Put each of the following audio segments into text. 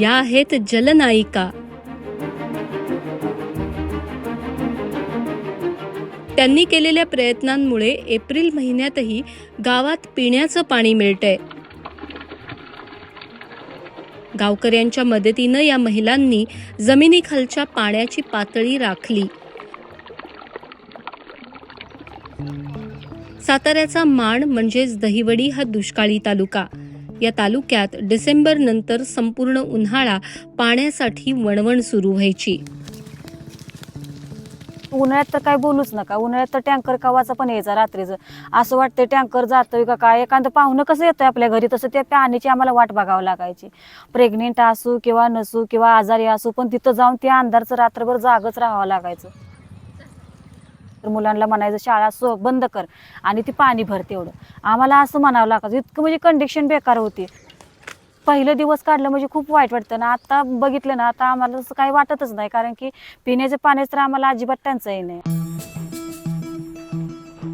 या आहेत जलनायिका. त्यांनी केलेल्या प्रयत्नांमुळे एप्रिल महिन्यातही गावात पिण्याचं पाणी मिळतंय. गावकऱ्यांच्या मदतीनं या महिलांनी जमिनीखालच्या पाण्याची पातळी राखली. साताऱ्याचा माण म्हणजेच दहिवडी हा दुष्काळी तालुका. या तालुक्यात डिसेंबर नंतर संपूर्ण उन्हाळा पाण्यासाठी वणवण सुरू व्हायची. उन्हाळ्यात तर काय बोलूच नका. उन्हाळ्यात तर टँकर कवाचा पण यायचा रात्रीचं. असं वाटतं टँकर जातोय का काय? एखादं पाहुणं कसं येतंय आपल्या घरी? तसं त्या पाण्याची आम्हाला वाट बघावं लागायची. प्रेग्नेंट असू किंवा नसू किंवा आजारी असू पण तिथं जाऊन त्या अंधारचं रात्रभर जागच राहावं लागायचं. तर मुलांना म्हणायचं शाळा सो बंद कर. आणि ती पाणी भर तेवढं. आम्हाला असं म्हणावं लागायचं इतकं म्हणजे कंडिशन बेकार होती. पहिलं दिवस काढलं म्हणजे खूप वाईट वाटतं ना. आता बघितलं ना आता आम्हाला असं काही वाटतच नाही कारण की पिण्याच्या पाण्याचं तर आम्हाला अजिबात टंचाई नाही.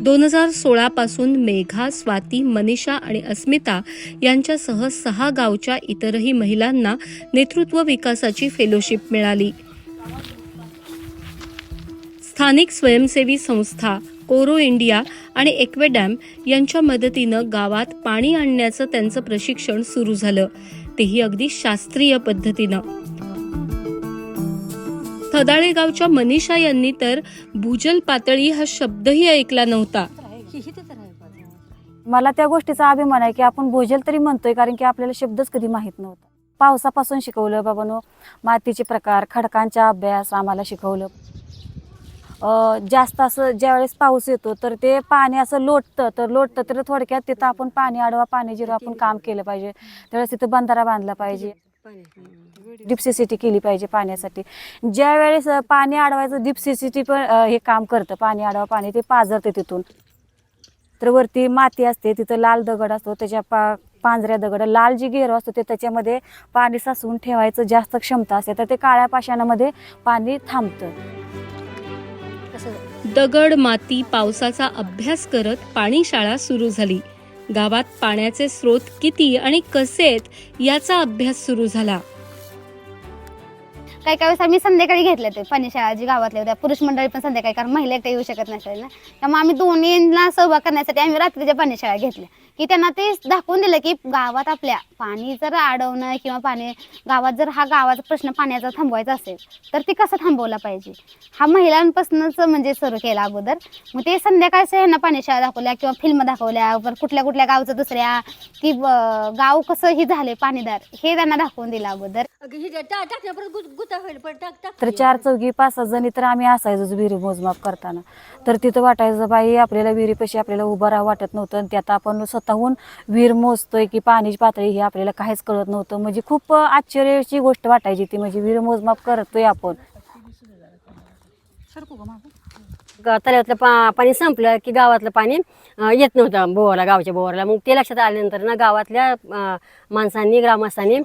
दोन हजार सोळा पासून मेघा स्वाती मनीषा आणि अस्मिता यांच्यासह सहा गावच्या इतरही महिलांना नेतृत्व विकासाची फेलोशिप मिळाली. स्थानिक स्वयंसेवी संस्था कोरो इंडिया आणि एक्वेडॅम यांच्या मदतीनं गावात पाणी आणण्याचं त्यांचं प्रशिक्षण सुरू झालं. तेही अगदी शास्त्रीय पद्धतीनं. थदाळे गावच्या मनीषा यांनी तर भूजल पातळी हा शब्दही ऐकला नव्हता. मला त्या गोष्टीचा अभिमान आहे की आपण भूजल तरी म्हणतोय कारण की आपल्याला शब्दच कधी माहीत नव्हता. पावसापासून शिकवलं बाबानो मातीचे प्रकार खडकांचा अभ्यास आम्हाला शिकवलं. जास्त असं ज्यावेळेस पाऊस येतो तर ते पाणी असं लोटतं. तर लोटतं तर थोडक्यात तिथं आपण पाणी आडवा पाणी जिरवा आपण काम केलं पाहिजे. त्यावेळेस तिथं बंधारा बांधला पाहिजे. डिप्सिसिटी केली पाहिजे पाण्यासाठी. ज्या वेळेस पाणी अडवायचं डिप्सिसिटी पण हे काम करतं. पाणी अडवा पाणी ते पाजरते तिथून. तर वरती माती असते तिथं लाल दगड असतो त्याच्या पा पांजऱ्या दगड. लाल जी गेरो असतो ते त्याच्यामध्ये पाणी साचवून ठेवायचं जास्त क्षमता असते. तर ते काळ्या पाषाणामध्ये पाणी थांबतं. दगड माती पावसाचा अभ्यास करत पाणीशाळा सुरू झाली. गावात पाण्याचे स्रोत किती आणि कसे आहेत याचा अभ्यास सुरू झाला. काही काही वेळेस आम्ही संध्याकाळी घेतले ते पाणीशाळा जी गावातल्या होत्या पुरुष मंडळी पण संध्याकाळी कारण महिला एकटा येऊ शकत नसेल ना. त्यामुळे आम्ही दोन्हीला सहभाग करण्यासाठी आम्ही रात्रीच्या पाणीशाळा घेतल्या. की त्यांना ते दाखवून दिलं की गावात आपल्या पाणी जर अडवणं किंवा पाणी गावात जर हा गावाचा प्रश्न पाण्याचा थांबवायचा असेल तर ते कसं थांबवला पाहिजे? हा महिलांपासूनच म्हणजे सुरू केला अगोदर. मग ते संध्याकाळच्या ह्यांना पाणीशाळा दाखवल्या किंवा फिल्म दाखवल्या कुठल्या कुठल्या गावचं दुसऱ्या की गाव कसं ही झाले पाणीदार हे त्यांना दाखवून दिलं अगोदर. तर चार चौघी पाच सहा जणी तर आम्ही असायचोच विहिरी मोजमाप करताना. तर तिथं वाटायचं बाई आपल्याला विहिरीपाशी आपल्याला उभं राहा वाटत नव्हतं आणि त्यात आपण स्वतःहून विहीर मोजतोय की पाण्याची पातळी ही आपल्याला काहीच कळत नव्हतं. म्हणजे खूप आश्चर्याची गोष्ट वाटायची ती म्हणजे विहीर मोजमाप करतोय आपण. ग- तळ्यातलं पा पाणी संपलं की गावातलं पाणी अं, येत नव्हतं बोरला गावच्या बोरला मग ते लक्षात आल्यानंतर ना गावातल्या अं, माणसांनी ग्रामस्थांनी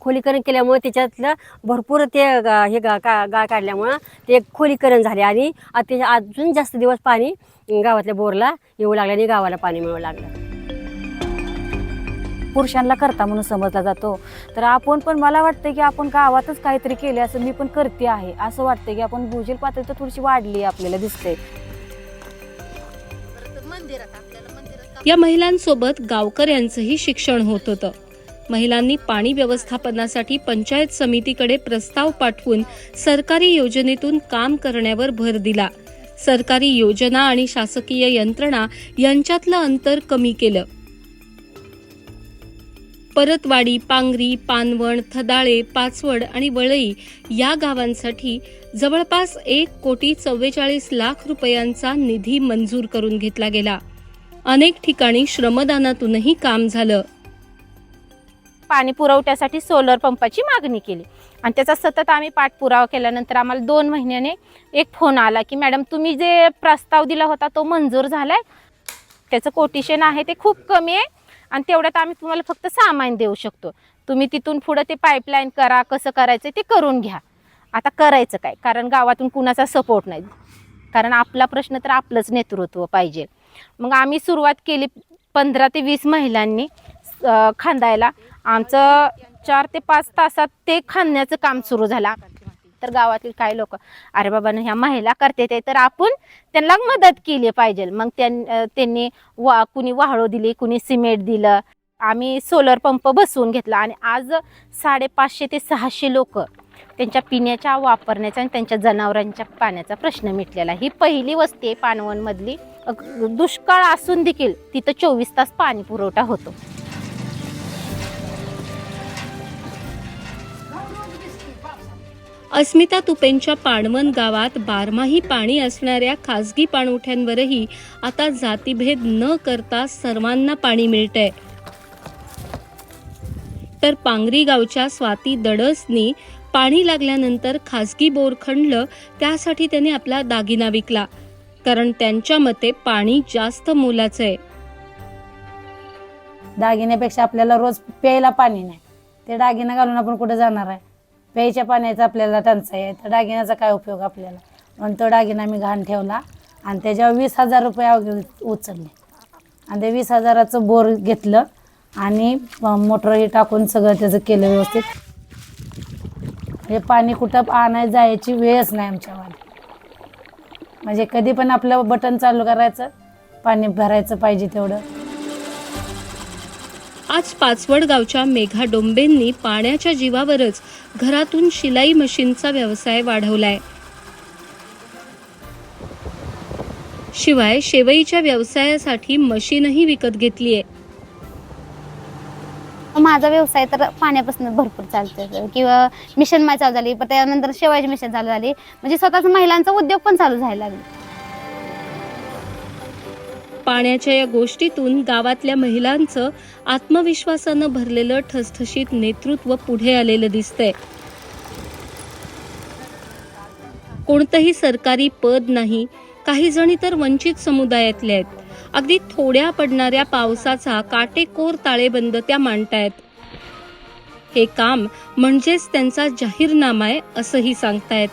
खोलीकरण केल्यामुळे त्याच्यातलं भरपूर ते ग- हे गा का- गाळ काढल्यामुळं ते खोलीकरण झाले आणि ते अजून जास्त दिवस पाणी गावातल्या बोरला येऊ लागलं आणि गावाला पाणी मिळू लागलं. पुरुषांना करता म्हणून समजला जातो. तर आपण पण मला वाटतं की आपण गावातच काहीतरी केले असं मी पण करते आहे. असं वाटतं की आपण भूजल पातळी तर थोडीशी वाढली आपल्याला दिसते या महिलांसोबत गावकऱ्यांचंही शिक्षण होत होतं. महिलांनी पाणी व्यवस्थापनासाठी पंचायत समितीकडे प्रस्ताव पाठवून सरकारी योजनेतून काम करण्यावर भर दिला. सरकारी योजना आणि शासकीय यंत्रणा यांच्यातलं अंतर कमी केलं. परतवाडी पांगरी पानवण थदाळे पाचवड आणि वळई या गावांसाठी जवळपास एक कोटी चव्वेचाळीस लाख रुपयांचा निधी मंजूर करून घेतला गेला. अनेक ठिकाणी श्रमदानातूनही काम झालं. पाणी पुरवठ्यासाठी सोलर पंपाची मागणी केली. आणि त्याचा सतत आम्ही पाठपुरावा केल्यानंतर आम्हाला दोन महिन्याने एक फोन आला की मॅडम तुम्ही जे प्रस्ताव दिला होता तो मंजूर झाला आहे त्याचं कोटेशन आहे ते खूप कमी आहे आणि तेवढ्यात आम्ही तुम्हाला फक्त सामान देऊ शकतो. तुम्ही तिथून पुढं ते पाईपलाईन करा कसं करायचं ते करून घ्या. आता करायचं काय? कारण गावातून कुणाचा सपोर्ट नाही. कारण आपला प्रश्न तर आपलंच नेतृत्व पाहिजे. मग आम्ही सुरुवात केली पंधरा ते वीस महिलांनी खांदायला. आमचं चार ते पाच तासात ते खाण्याचं काम सुरू झालं. तर गावातील काही लोक अरे बाबा ह्या महिला करते ते तर आपण त्यांना मदत केली पाहिजे. मग त्यां- त्यांनी वा कुणी वाहळो दिली कुणी सिमेंट दिलं. आम्ही सोलर पंप बसवून घेतला आणि आज साडेपाचशे ते सहाशे लोक त्यांच्या पिण्याच्या वापरण्याचा आणि त्यांच्या जनावरांच्या पाण्याचा प्रश्न मिटलेला. ही पहिली वस्ती आहे पानवनमधली. दुष्काळ असून देखील तिथं चोवीस तास पाणी पुरवठा होतो. अस्मिता तुपेंच्या पाणवन गावात बारमाही पाणी असणाऱ्या खासगी पाणवठ्यांवरही आता जातीभेद न करता सर्वांना पाणी मिळतंय. तर पांगरी गावच्या स्वाती दडसनी पाणी लागल्यानंतर खासगी बोर खणलं त्यासाठी त्यांनी आपला दागिना विकला. कारण त्यांच्या मते पाणी जास्त मोलाचं आहे. दागिन्यापेक्षा आपल्याला रोज प्यायला पाणी नाही. ते दागिना घालून आपण कुठे जाणार आहे? प्यायच्या पाण्याचा आपल्याला टंचाई आहे. तर दागिन्याचा काय उपयोग आपल्याला? म्हणून तो दागिना मी घाण ठेवला आणि त्याच्यावर वीस हजार रुपये अवघे उचलले. आणि ते वीस हजाराचं बोर घेतलं आणि मोटरही टाकून सगळं त्याचं केलं व्यवस्थित. हे पाणी कुठं आणायला जायची वेळच नाही आमच्यावाली म्हणजे कधी पण आपलं बटन चालू करायचं पाणी भरायचं पाहिजे तेवढं. आज पाचवड गावच्या मेघा डोंबेंनी पाण्याच्या जीवावरच घरातून शिलाई मशीनचा व्यवसाय वाढवलाय. शिवाय शेवईच्या व्यवसायासाठी मशीनही विकत घेतलीये. माझा व्यवसाय तर पाण्यापासून भरपूर चालतो किंवा मिशन माय चालू झाली पण त्यानंतर शेवायची मिशन चालू झाली. म्हणजे स्वतःच महिलांचा उद्योग पण चालू झाला. लागला पाण्याच्या या गोष्टीतून गावातल्या महिलांचं आत्मविश्वासानं भरलेलं ठसठशीत नेतृत्व पुढे आलेलं दिसतंय. कोणतंही सरकारी पद नाही काही जणी तर वंचित समुदायातले आहेत. अगदी थोड्या पडणाऱ्या पावसाचा काटेकोर ताळेबंद त्या मांडतायत. हे काम म्हणजेच त्यांचा जाहीरनामा आहे असंही सांगतायत.